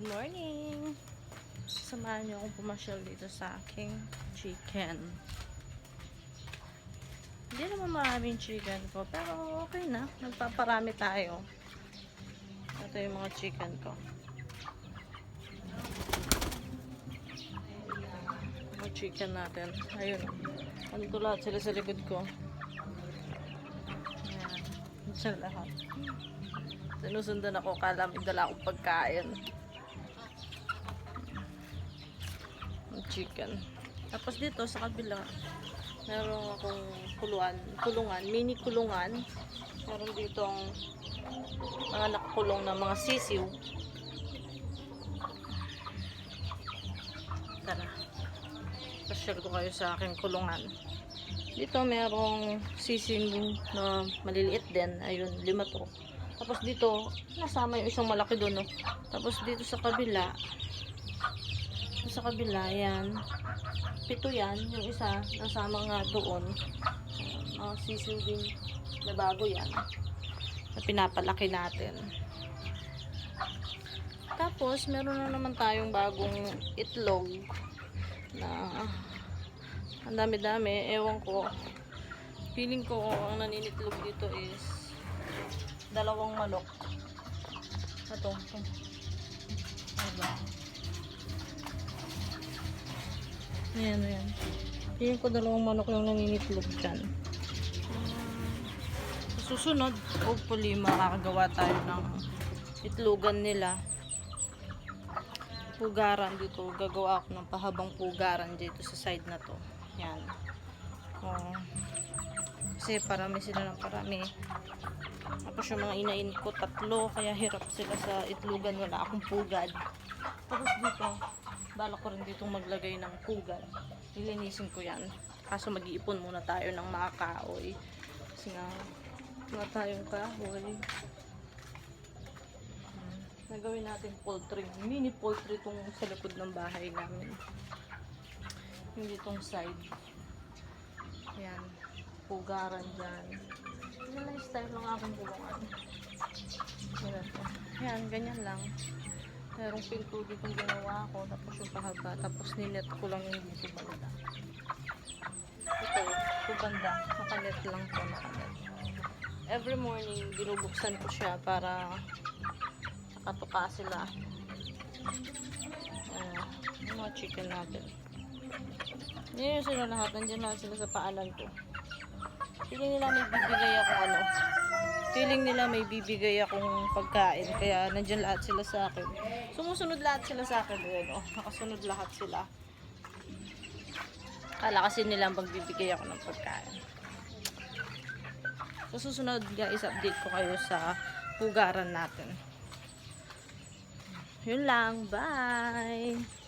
Good morning! Samahan niyo akong pumasyal dito sa aking chicken. Hindi naman maraming chicken ko, pero okay na. Nagpaparami tayo. Ito yung mga chicken ko. Mga chicken natin. Ayun. Ano to lahat sila sa likod ko. Ayan. Diyan lahat. Sinusundan ako, kala may dala akong pagkain. Ang chicken. Tapos dito sa kabila, meron akong kulungan, kulungan, mini kulungan. Meron dito ang mga nakakulong na mga sisiw. Tara. Pa-share ko kayo sa aking kulungan. Dito merong sising na maliliit din. Ayun, lima to. Tapos dito, nasama yung isang malaki doon, no? Tapos dito sa kabila, sa kabila, yan. Pito yan. Yung isa, nasama nga doon. Mga sisiw din na bago yan. Na pinapalaki natin. Tapos, meron na naman tayong bagong itlog na ang dami-dami. Ewan ko. Feeling ko ang naninitlog dito is dalawang manok. Ito. ito. Diba? Ayan, ayan. Feeling ko dalawang manok yung naninitlog dyan. Susunod, hopefully makakagawa tayo ng itlogan nila. Pugaran dito. Gagawa ako ng pahabang pugaran dito sa side na to. Yan. Oh. Kasi parami sila ng parami. Tapos yung mga inain ko, tatlo. Kaya hirap sila sa itlogan. Wala akong pugad. Tapos dito, bala ko rin dito maglagay ng pugad. Ilinisin ko yan. Kaso mag-iipon muna tayo ng mga kahoy. Kasi nga, wala tayong kahoy. Hmm. Nagawin natin poultry. Mini poultry itong sa likod ng bahay namin. Yung ditong side. Ayan. Pugaran dyan. Yung style ng aking kulungan. Yan ito. Yan, ganyan lang. Merong pinto dito ginawa ko. Tapos yung pahaba. Tapos ninet ko lang yung dito banda. Ito, ito banda. Nakanet lang to. Nakanet. Every morning, binubuksan ko siya para nakatuka sila. Ayan. Yung mga chicken natin. Yan yung sila lahat. Nandiyan lahat sila sa paanan ko. Feeling nila may bibigay ako ano. Feeling nila may bibigay akong pagkain. Kaya nandiyan lahat sila sa akin. Sumusunod lahat sila sa akin. Ayan, oh. Nakasunod lahat sila. Kala kasi nila magbibigay ako ng pagkain. So, susunod guys, update ko kayo sa pugaran natin. Yun lang. Bye!